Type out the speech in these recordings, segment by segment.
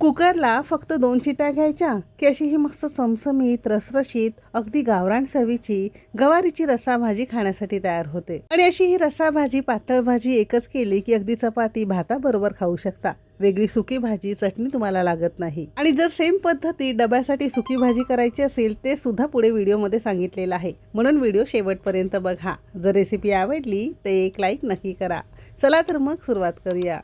कुकरला फक्त दोन चिट्या घ्यायच्या की अशी ही मस्त समसमीत रसरशीत अगदी गावरान चवीची गवारीची रसा भाजी खाण्यासाठी तयार होते. आणि अशी ही रसा भाजी पातळ भाजी एकच केली की अगदी चपाती भाताबरोबर खाऊ शकता. वेगळी सुकी भाजी चटणी तुम्हाला लागत नाही. आणि जर सेम पद्धती डब्यासाठी सुकी भाजी करायची असेल ते सुद्धा पुढे व्हिडिओमध्ये सांगितलेलं आहे. म्हणून व्हिडिओ शेवटपर्यंत बघा. जर रेसिपी आवडली तर एक लाईक नक्की करा. चला तर मग सुरुवात करूया.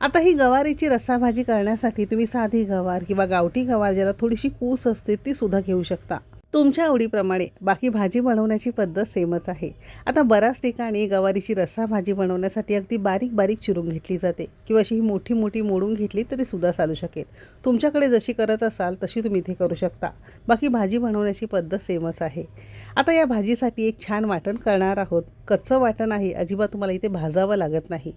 आता ही गवारीची रस्साभाजी करण्यासाठी तुम्ही साधी गवार किंवा गावठी गवार ज्याला थोडीशी कूस असते ती सुद्धा घेऊ शकता. तुमच्या आवडीप्रमाणे बाकी भाजी बनवण्याची पद्धत सेमच आहे. आता बऱ्याच ठिकाणी गवारीची रस्सा भाजी बनवण्यासाठी अगदी बारीक बारीक चिरून घेतली जाते किंवा अशी ही मोठी मोठी मोडून घेतली तरी सुद्धा चालू शकेल. तुमच्याकडे जशी करत असाल तशी तुम्ही इथे करू शकता. बाकी भाजी बनवण्याची पद्धत सेमच आहे. आता या भाजीसाठी एक छान वाटण करणार आहोत. कच्चं वाटण आहे. अजिबात तुम्हाला इथे भाजावं लागत नाही.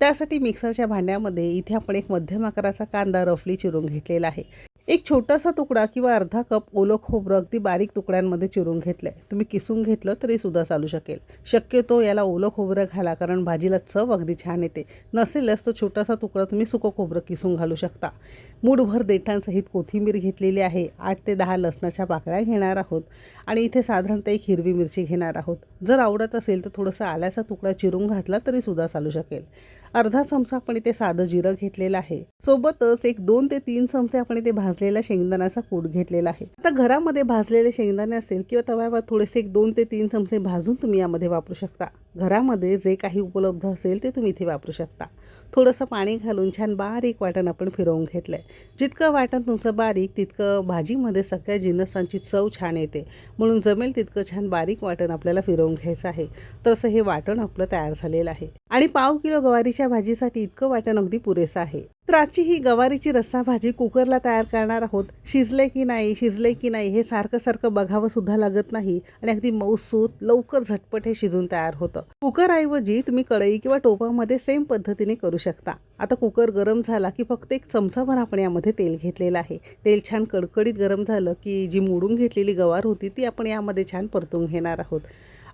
त्यासाठी मिक्सरच्या भांड्यामध्ये इथे आपण एक मध्यम आकाराचा कांदा रफली चिरून घेतलेला आहे. एक छोटासा तुकडा किंवा अर्धा कप ओलं खोबरं अगदी बारीक तुकड्यांमध्ये चिरून घेतलं आहे तुम्ही किसून घेतलं तरी सुद्धा चालू शकेल. शक्यतो याला ओलं खोबरं घाला कारण भाजीला चव अगदी छान येते. नसेलच तर छोटासा तुकडा तुम्ही सुकं खोबरं किसून घालू शकता. मूठभर देठांसहित कोथिंबीर घेतलेली आहे. आठ ते दहा लसणाच्या पाकळ्या घेणार आहोत आणि इथे साधारणतः एक हिरवी मिरची घेणार आहोत. जर आवडत असेल तर थोडंसं आल्याचा तुकडा चिरून घातला तरी सुद्धा चालू शकेल. अर्धा चमचा आपण इथे साधं जिरं घेतलेलं आहे. सोबतच एक दोन ते तीन चमचे आपण इथे भाजलेला शेंगदाण्याचा कूट घेतलेला आहे. आता घरामध्ये भाजलेले शेंगदाणे असेल किंवा तव्यावर थोडेसे एक दोन ते तीन चमचे भाजून तुम्ही यामध्ये वापरू शकता. घरामध्ये जे काही उपलब्ध असेल ते तुम्ही इथे वापरू शकता. थोडंसं पाणी घालून छान बारीक वाटण आपण फिरवून घेतलं आहे जितकं वाटण तुमचं बारीक तितकं भाजीमध्ये सगळ्या जिन्नसांची चव छान येते. म्हणून जमेल तितकं छान बारीक वाटण आपल्याला फिरवून घ्यायचं आहे. तसं हे वाटण आपलं तयार झालेलं आहे. आणि पाव किलो गवारीच्या भाजीसाठी इतकं वाटण अगदी पुरेसं आहे. तर आजची ही गवारीची रस्सा भाजी कुकरला तयार करणार आहोत. शिजले की नाही शिजले की नाही हे सारखं सारखं बघावं सुद्धा लागत नाही आणि अगदी मऊसूत लवकर झटपट हे शिजून तयार होतं. कुकरऐवजी तुम्ही कढई किंवा टोपामध्ये सेम पद्धतीने करू शकता. आता कुकर गरम झाला की फक्त एक चमचाभर आपण यामध्ये तेल घेतलेलं आहे. तेल छान कडकडीत गरम झालं की जी मोडून घेतलेली गवार होती ती आपण यामध्ये छान परतून घेणार आहोत.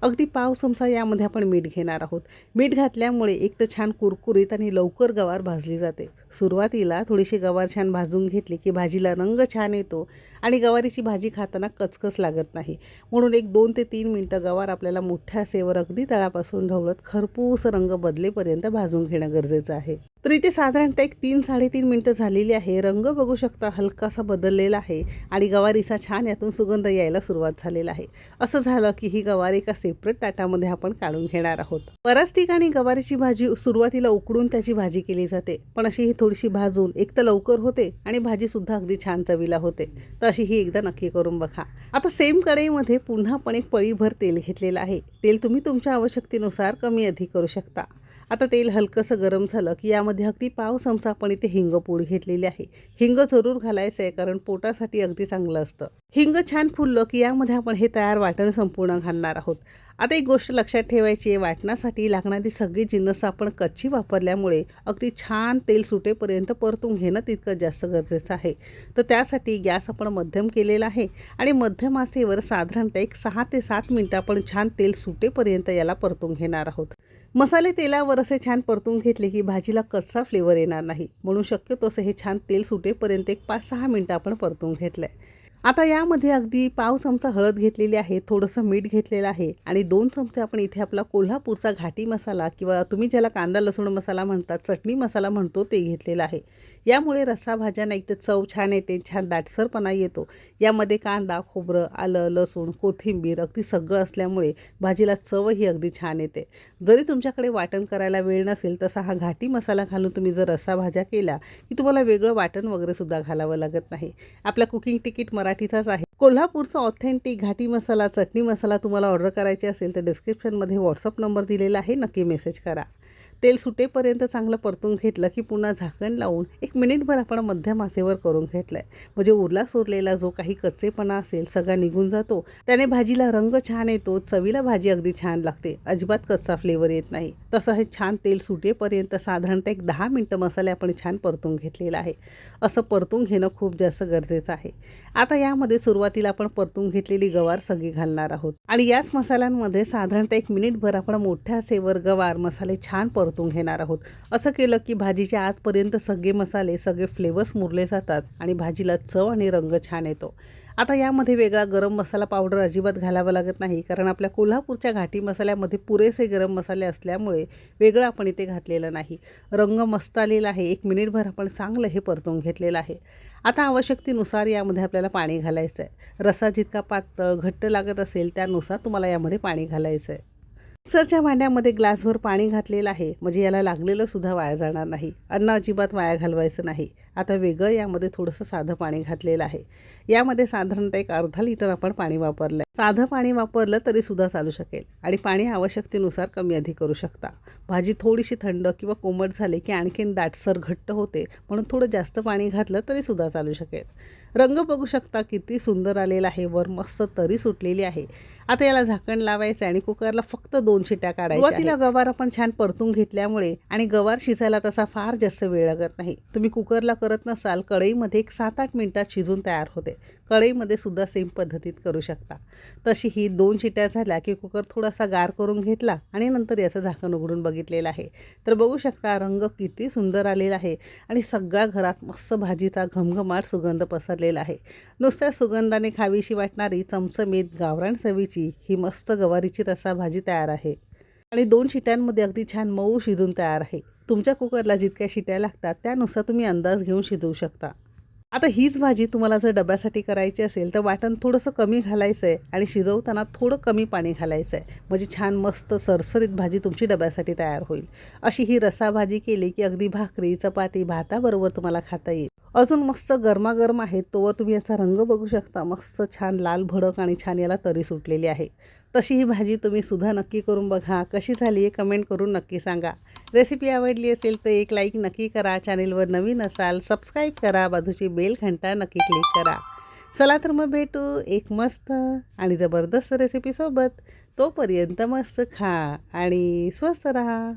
अगदी पाव चमचा यामध्ये आपण मीठ घेणार आहोत. मीठ घातल्यामुळे एक तर छान कुरकुरीत आणि लवकर गवार भाजली जाते. सुरुवातीला थोडीशी गवार छान भाजून घेतली की भाजीला रंग छान येतो आणि गवारीची भाजी खाताना कचकच लागत नाही. म्हणून एक दोन ते तीन मिनटं गवार आपल्याला मोठ्या सेवर अगदी तळापासून ढवळत खरपूस रंग बदलेपर्यंत भाजून घेणं गरजेचं आहे. तर इथे साधारणतः एक तीन साडेतीन मिनटं झालेली आहे. रंग बघू शकता हलकासा बदललेला आहे आणि गवारीचा छान यातून सुगंध यायला सुरुवात झालेला आहे. असं झालं की ही गवारी एका सेपरेट ताटामध्ये आपण काढून घेणार आहोत. बऱ्याच ठिकाणी गवारीची भाजी सुरुवातीला उकडून त्याची भाजी केली जाते. पण अशी ही थोडीशी भाजून एक तर लवकर होते आणि भाजीसुद्धा अगदी छान चवीला होते. तर अशी ही एकदा नक्की करून बघा. आता सेम कढईमध्ये पुन्हा पण एक पळीभर तेल घेतलेलं आहे. तेल तुम्ही तुमच्या आवश्यकतेनुसार कमी अधिक करू शकता. आता तेल हलकंसं गरम झालं की यामध्ये अगदी पाव चमचा आपण इथे हिंग पोळी घेतलेली आहे. हिंग जरूर घालायचं आहे कारण पोटासाठी अगदी चांगलं असतं. हिंग छान फुललं की यामध्ये आपण हे तयार वाटण संपूर्ण घालणार आहोत. आता एक गोष्ट लक्षात ठेवायची आहे वाटण्यासाठी लागणारी सगळी जिन्नस आपण कच्ची वापरल्यामुळे अगदी छान तेल सुटेपर्यंत परतून घेणं तितकं जास्त गरजेचं आहे. तर त्यासाठी गॅस आपण मध्यम केलेला आहे आणि मध्यम आसेवर साधारणतः एक सहा ते सात मिनटं आपण छान तेल सुटेपर्यंत याला परतून घेणार आहोत. मसाले तेलावर असे छान परतून घेतले की भाजीला कच्चा फ्लेवर येणार नाही. म्हणून शक्यतो असं हे छान तेल सुटेपर्यंत एक पाच सहा मिनटं आपण परतून घेतलं आहे आता यामध्ये अगदी पाव चमचा हळद घेतलेली आहे थोडंसं मीठ घेतलेलं आहे आणि दोन चमचे आपण इथे आपला कोल्हापूरचा घाटी मसाला किंवा तुम्ही ज्याला कांदा लसूण मसाला म्हणतात चटणी मसाला म्हणतो ते घेतलेला आहे. यामुळे रस्सा भाज्यांना एक तर चव छान येते छान दाटसरपणा येतो. यामध्ये कांदा खोबरं आलं लसूण कोथिंबीर अगदी सगळं असल्यामुळे भाजीला चवही अगदी छान येते. जरी तुमच्याकडे वाटण करायला वेळ नसेल तसा हा घाटी मसाला घालून तुम्ही जर रस्सा भाज्या केल्या की तुम्हाला वेगळं वाटण वगैरे सुद्धा घालावं लागत नाही. आपला कुकिंग तिकीट मराठीचाच आहे. कोल्हापूरचा ऑथेंटिक घाटी मसाला चटणी मसाला तुम्हाला ऑर्डर करायची असेल तर डिस्क्रिप्शनमध्ये व्हॉट्सअप नंबर दिलेला आहे. नक्की मेसेज करा. तेल सुटेपर्यंत चांगलं परतून घेतलं की पुन्हा झाकण लावून एक मिनिटभर आपण मध्यम आसेवर करून घेतलं आहे म्हणजे उरला सोरलेला जो काही कच्चेपणा असेल सगळा निघून जातो. त्याने भाजीला रंग छान येतो चवीला भाजी अगदी छान लागते. अजिबात कच्चा फ्लेवर येत नाही. तसं हे छान तेल सुटेपर्यंत साधारणतः एक दहा मिनटं मसाले आपण छान परतून घेतलेला आहे. असं परतून घेणं खूप जास्त गरजेचं आहे. आता यामध्ये सुरुवातीला आपण परतून घेतलेली गवार सगळी घालणार आहोत. आणि याच मसाल्यांमध्ये साधारणतः एक मिनिटभर आपण मोठ्या सेवर गवार मसाले छान परतून घेणार आहोत. असं केलं की भाजीच्या आतपर्यंत सगळे मसाले सगळे फ्लेवर्स मुरले जातात आणि भाजीला चव आणि रंग छान येतो. आता यामध्ये वेगळा गरम मसाला पावडर अजिबात घालावा लागत नाही कारण आपल्या कोल्हापूरच्या घाटी मसाल्यामध्ये पुरेसे गरम मसाले असल्यामुळे वेगळं आपण इथे घातलेलं नाही. रंग मस्त आलेला आहे. एक मिनिटभर आपण चांगलं हे परतून घेतलेलं आहे. आता आवश्यकतेनुसार यामध्ये आपल्याला पाणी घालायचं आहे रसा जितका पातळ घट्ट लागत असेल त्यानुसार तुम्हाला यामध्ये पाणी घालायचं आहे मिक्सरच्या भांड्यामध्ये ग्लासभर पाणी घातलेलं आहे. म्हणजे याला लागलेलं सुद्धा वाया जाणार नाही. अन्न अजिबात वाया घालवायचं नाही. आता वेगळं यामध्ये थोडंसं साधं पाणी घातलेलं आहे. यामध्ये साधारणतः एक अर्धा लिटर आपण पाणी वापरलं आहे साधं पाणी वापरलं तरी सुद्धा चालू शकेल आणि पाणी आवश्यकतेनुसार कमी अधिक करू शकता. भाजी थोडीशी थंड किंवा कोमट झाली की आणखीन दाटसर घट्ट होते म्हणून थोडं जास्त पाणी घातलं तरी सुद्धा चालू शकेल. रंग बघू शकता किती सुंदर आलेला आहे वर मस्त तरी सुटलेली आहे. आता याला झाकण लावायचं आणि कुकरला फक्त दोन शिट्या काढायच्या सुरुवातीला गवार आपण छान परतून घेतल्यामुळे आणि गवार शिजायला तसा फार जास्त वेळ लागत नाही. तुम्ही कुकरला करत नसाल कढईमध्ये एक सात आठ मिनिटात शिजून तयार होते. कढईमध्ये सुद्धा सेम पद्धतीत करू शकता. तशी ही दोन शिट्या झाल्या की कुकर थोडासा गार करून घेतला आणि नंतर याचं झाकण उघडून बघितलेलं आहे. तर बघू शकता रंग किती सुंदर आलेला आहे आणि सगळ्या घरात मस्त भाजीचा घमघमाट सुगंध पसरलेला आहे. नुसत्या सुगंधाने खावीशी वाटणारी चमचमीत गावरान चवीची ही मस्त गवारीची रसा भाजी तयार आहे. आणि दोन शिट्यांमध्ये अगदी छान मऊ शिजून तयार आहे. तुमच्या कुकरला जितक्या शिट्या लागतात त्यानुसार तुम्ही अंदाज घेऊन शिजवू शकता. आता हीच भाजी तुम्हाला जर डब्यासाठी करायची असेल तर वाटण थोडंसं कमी घालायचं आहे आणि शिजवताना थोडं कमी पाणी घालायचं आहे म्हणजे छान मस्त सरसरीत भाजी तुमची डब्यासाठी तयार होईल. अशी ही रसा भाजी केली की अगदी भाकरी चपाती भाताबरोबर तुम्हाला खाता येईल. अजून मस्त गरमागरम आहे तोवर तुम्ही याचा रंग बघू शकता. मस्त छान लाल भडक आणि छान याला तरी सुटलेली आहे. तशी ही भाजी तुम्ही सुद्धा नक्की करून बघा. कशी झाली आहे कमेंट करून नक्की सांगा. रेसिपी आवडली असेल तर एक लाईक नक्की करा. चॅनेलवर नवीन असाल सबस्क्राईब करा. बाजूची बेल घंटा नक्की क्लिक करा. चला तर मग भेटू एक मस्त आणि जबरदस्त रेसिपीसोबत तोपर्यंत मस्त खा आणि स्वस्त रहा.